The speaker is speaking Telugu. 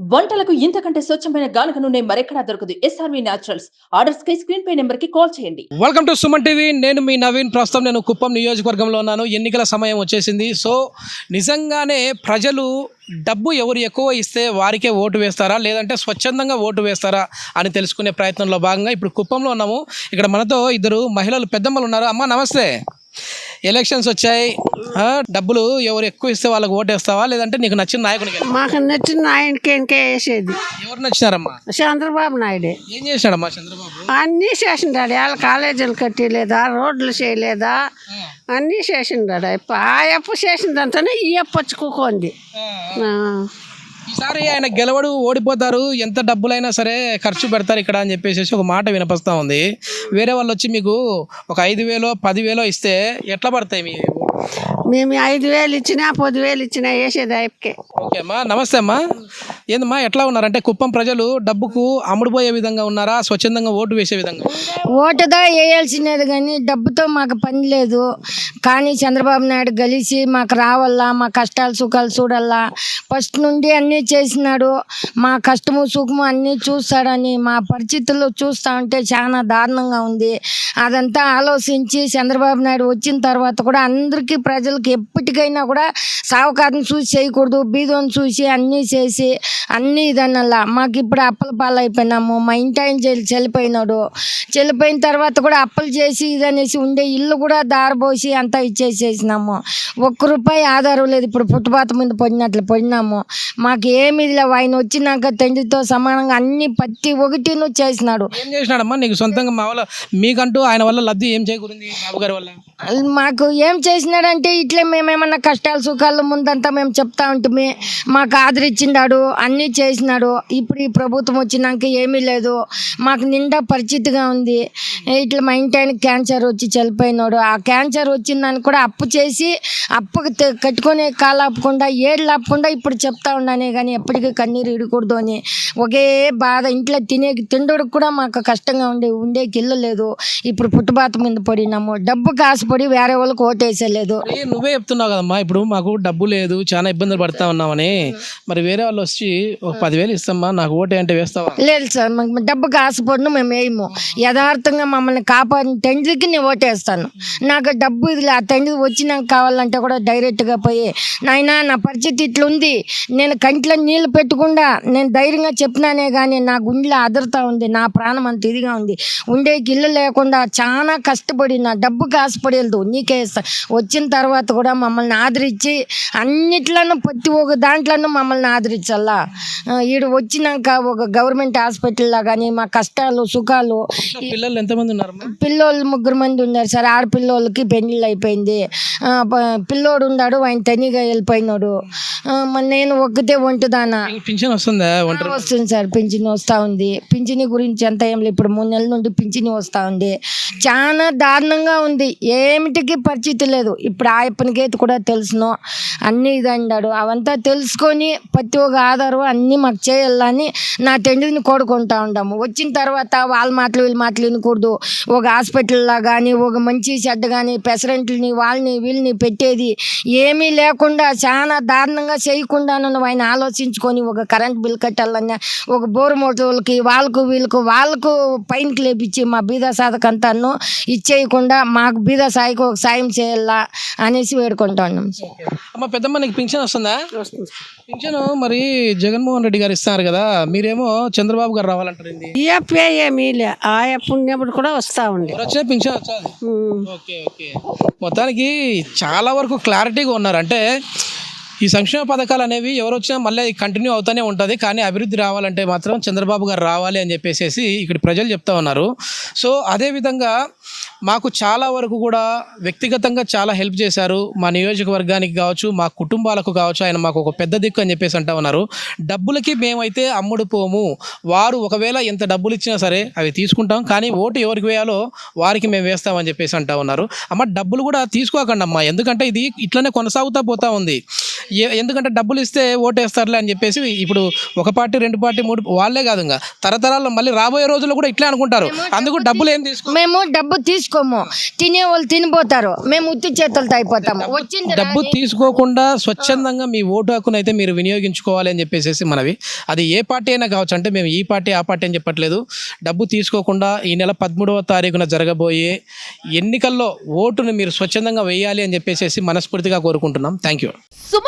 వంటలకు ఇంతకంటే స్వచ్ఛమైన గానుక నూనె మరెక్కడా దొరకదు. ఎస్ఆర్వి న్యాచురల్స్ ఆర్డర్స్ కై స్క్రీన్ పై నెంబర్కి కాల్ చేయండి. వెల్కమ్ టు సుమన్ టీవీ నేను మీ నవీన్ ప్రస్తుతం నేను కుప్పం నియోజకవర్గంలో ఉన్నాను. ఎన్నికల సమయం వచ్చేసింది. సో నిజంగానే ప్రజలు డబ్బు ఎవరు ఎక్కువ ఇస్తే వారికే ఓటు వేస్తారా? లేదంటే స్వచ్ఛందంగా ఓటు వేస్తారా? అని తెలుసుకునే ప్రయత్నంలో భాగంగా ఇప్పుడు కుప్పంలో ఉన్నాము. ఇక్కడ మనతో ఇద్దరు మహిళలు పెద్దమ్మలు ఉన్నారు. అమ్మ నమస్తే. ఎలక్షన్స్ వచ్చాయి. డబ్బులు ఎవరు ఎక్కువ ఇస్తే వాళ్ళకి ఓటు వేస్తావా లేదంటే నీకు నచ్చిన నాయకునికి మాకు నచ్చిన ఆయనకి ఇంకే వేసేది. ఎవరు నచ్చినారమ్మా? చంద్రబాబు నాయుడే. ఏం చేసినాడమ్మా చంద్రబాబు? అన్నీ చేసిండాడు. వాళ్ళ కాలేజీలు కట్టలేదా? రోడ్లు చేయలేదా? అన్నీ చేసిండాడు. ఆ అప్పు చేసిందంతనే ఈ అప్పు వచ్చి కూకుంది. ఈసారి ఆయన గెలవడు ఓడిపోతారు ఎంత డబ్బులైనా సరే ఖర్చు పెడతారు ఇక్కడ అని చెప్పేసి ఒక మాట వినిపిస్తూ ఉంది. వేరే వాళ్ళు వచ్చి మీకు ఒక ఐదు వేలో పదివేలో ఇస్తే ఎట్లా పడతాయి మీ మేము ఐదు వేలు ఇచ్చినా పది వేలు ఇచ్చినా వేసేది ఓకే అమ్మా నమస్తే అమ్మా. ఏందమ్మా ఎట్లా ఉన్నారంటే కుప్పం ప్రజలు డబ్బుకు అమ్ముడుపోయే విధంగా ఉన్నారా స్వచ్ఛందంగా ఓటు వేసే విధంగా? ఓటుదా వేయాల్సినది కానీ డబ్బుతో మాకు పని లేదు. కానీ చంద్రబాబు నాయుడు గలిసి మాకు రావాలా మా కష్టాలు సుఖాలు చూడాలా ఫస్ట్ నుండి అన్నీ చేసినాడు. మా కష్టము సుఖము అన్నీ చూస్తాడని మా పరిస్థితుల్లో చూస్తా ఉంటే చాలా దారుణంగా ఉంది. అదంతా ఆలోచించి చంద్రబాబు నాయుడు వచ్చిన తర్వాత కూడా అందరికీ ప్రజలకి ఎప్పటికైనా కూడా సావుకారిని చూసి చేయకూడదు బీదోని చూసి అన్నీ చేసి అన్నీ ఇదన్నలా. మాకు ఇప్పుడు అప్పల పాలు అయిపోయినాము మా ఇంటి ఆయన చనిపోయినాడు. చనిపోయిన తర్వాత కూడా అప్పులు చేసి ఇదనేసి ఉండే ఇల్లు కూడా దారబోసి అంతా ఇచ్చేసేసినాము. ఒక్క రూపాయి ఆధారం లేదు. ఇప్పుడు ఫుట్పాత్ మీద పడినట్లు పడినాము. మాకు ఏమీ లేవు. ఆయన వచ్చినాక తండ్రితో సమానంగా అన్ని ప్రతి ఒకటి చేసినాడు. ఏం చేసినాడమ్మా? నీకు సొంతంగా మా వల్ల మీకంటూ ఆయన వల్ల లబ్ధి ఏం చేకూరింది బాబు గారి వల్ల? మాకు ఏం చేసినాడంటే ఇట్లే మేమేమన్నా కష్టాలు సుఖాలు ముందంతా మేము చెప్తా ఉంటుమే. మాకు ఆదరించినాడు అన్నీ చేసినాడు. ఇప్పుడు ఈ ప్రభుత్వం వచ్చినాక ఏమీ లేదు. మాకు నిండా పరిచితిగా ఉంది. ఇట్లా మా ఇంటి ఆయన క్యాన్సర్ వచ్చి చనిపోయినాడు. ఆ క్యాన్సర్ వచ్చిన కూడా అప్పు చేసి అప్పు కట్టుకునే కాలు ఆపకుండా ఏళ్ళు ఆపకుండా ఇప్పుడు చెప్తా ఉన్నానే కానీ ఎప్పటికీ కన్నీరు ఇడకూడదు అని. ఒకే బాధ. ఇంట్లో తినే తిండుకు కూడా మాకు కష్టంగా ఉండే ఉండేకి ఇల్లు లేదు. ఇప్పుడు పుట్టుబాత మీద పడినాము. డబ్బు కాసుపడి వేరే వాళ్ళకి ఓటేసేలేదు. మరి నువ్వే చెప్తున్నావు కదమ్మా ఇప్పుడు మాకు డబ్బు లేదు చాలా ఇబ్బందులు పడతా ఉన్నామని. మరి వేరే వాళ్ళు వచ్చి ఒక పదివేలు ఇస్తామ్మా నాకు ఓటే అంటే వేస్తావా? లేదు సార్ మాకు డబ్బుకి ఆశపడిన మేము వేయము. యథార్థంగా మమ్మల్ని కాపాడిన తండ్రికి నేను ఓటేస్తాను. నాకు డబ్బు ఇది లే, ఆ తండ్రి వచ్చినాక కావాలంటే కూడా డైరెక్ట్గా పోయి నాయనా నా పరిస్థితి ఇట్లుంది. నేను కంట్లో నీళ్ళు పెట్టకుండా నేను ధైర్యంగా చెప్పినానే కానీ నా గుండెలో అదరుతా ఉంది నా ప్రాణం అంత ఇదిగా ఉంది. ఉండేకి ఇల్లు లేకుండా చాలా కష్టపడి నా డబ్బుకి ఆశపడేది నీకే ఇస్తా వచ్చిన తర్వాత కూడా మమ్మల్ని ఆదరించి అన్నిట్లోనూ ప్రతి ఒక్క దాంట్లోనూ మమ్మల్ని ఆదరించాలా ఈడు వచ్చినాక ఒక గవర్నమెంట్ హాస్పిటల్లో కానీ మా కష్టాలు సుఖాలు పిల్లలు ఎంతమంది ఉన్నారమ్మా? పిల్లోళ్ళు ముగ్గురు మంది ఉన్నారు సార్. ఆడపిల్లోళ్ళకి పెళ్ళిళ్ళు అయిపోయింది. పిల్లోడు ఉన్నాడు ఆయన తనిగా వెళ్ళిపోయినాడు. నేను ఒక్కతే ఒంటుదానా? పింఛన్ వస్తుందా వస్తుంది సార్ పింఛని వస్తూ ఉంది. పింఛని గురించి ఎంత ఏం లేదు. ఇప్పుడు మూడు నెలల నుండి పింఛని వస్తూ ఉంది. చాలా దారుణంగా ఉంది. ఏమిటికి పరిస్థితి లేదు. ఇప్పుడు ఆయప్పనికైతే కూడా తెలుసును. అన్నీ ఇది అన్నాడు అవంతా తెలుసుకొని ప్రతి ఒక్క ఆధారం అన్నీ మాకు చేయాలని నా తండ్రిని కోరుకుంటా ఉండాము వచ్చిన తర్వాత వాళ్ళ మాటలు వీళ్ళ మాటలు వినకూడదు. ఒక హాస్పిటల్లో కానీ ఒక మంచి చెడ్డ కానీ పెసరెంట్లని వాళ్ళని వీళ్ళని పెట్టేది ఏమీ లేకుండా చాలా దారుణంగా చేయకుండా నన్ను ఆయన ఆలోచించుకొని ఒక కరెంట్ బిల్ కట్టాలన్నా ఒక బోరు మోటార్లకి వాళ్ళకు వీళ్ళకు వాళ్ళకు పైనకి లేపించి మా బీద సాధకంతాను ఇచ్చేయకుండా మాకు బీద సాయికి ఒక సాయం చేయాలా? అనేసి వేడుకుంటా ఉన్నాం అమ్మ పెద్దమ్మ నీకు పింఛన్ వస్తుందా? పింఛన్ మరి జగన్మోహన్ రెడ్డి గారు ఇస్తున్నారు కదా మీరేమో చంద్రబాబు గారు రావాలంటారు? ఈ అప్పు ఏమీ లే ఆ అప్పు ఉన్నప్పుడు కూడా వస్తూ ఉండే. ఎవరు వచ్చినా పింఛన్ వచ్చాది ఉమ్. Okay okay. మొత్తానికి చాలా వరకు క్లారిటీగా ఉన్నారు. అంటే ఈ సంక్షేమ పథకాలు అనేవి ఎవరు వచ్చినా మళ్ళీ కంటిన్యూ అవుతూనే ఉంటుంది కానీ అభివృద్ధి రావాలంటే మాత్రం చంద్రబాబు గారు రావాలి అని చెప్పేసి ఇక్కడ ప్రజలు చెప్తా ఉన్నారు. సో అదేవిధంగా మాకు చాలా వరకు కూడా వ్యక్తిగతంగా చాలా హెల్ప్ చేశారు. మా నియోజకవర్గానికి కావచ్చు మా కుటుంబాలకు కావచ్చు ఆయన మాకు ఒక పెద్ద దిక్కు అని చెప్పేసి అంటా ఉన్నారు. డబ్బులకి మేమైతే అమ్ముడు పోము. వారు ఒకవేళ ఎంత డబ్బులు ఇచ్చినా సరే అవి తీసుకుంటాం కానీ ఓటు ఎవరికి వేయాలో వారికి మేము వేస్తామని చెప్పేసి అంటా ఉన్నారు. అమ్మ డబ్బులు కూడా తీసుకోకండి అమ్మా ఎందుకంటే ఇది ఇట్లనే కొనసాగుతూ పోతా ఉంది. ఎందుకంటే డబ్బులు ఇస్తే ఓటేస్తారులే అని చెప్పేసి ఇప్పుడు ఒక పార్టీ రెండు పార్టీ మూడు వాళ్ళే కాదు ఇంకా. తరతరాల్లో మళ్ళీ రాబోయే రోజుల్లో కూడా ఇట్లే అనుకుంటారు. అందుకు డబ్బులు ఏం తీసుకో మేము డబ్బు తీసుకోము. తినే వాళ్ళు తినిపోతారు. మేము ఉత్తి చేతులతో అయిపోతాము. వచ్చింది డబ్బు తీసుకోకుండా స్వచ్ఛందంగా మీ ఓటు హక్కును అయితే మీరు వినియోగించుకోవాలి అని చెప్పేసి మనవి. అది ఏ పార్టీ అయినా కావచ్చు అంటే మేము ఈ పార్టీ ఆ పార్టీ అని చెప్పట్లేదు. డబ్బు తీసుకోకుండా ఈ నెల పదమూడవ తారీఖున జరగబోయే ఎన్నికల్లో ఓటును మీరు స్వచ్ఛందంగా వేయాలి అని చెప్పేసి మనస్ఫూర్తిగా కోరుకుంటున్నాం. Thank you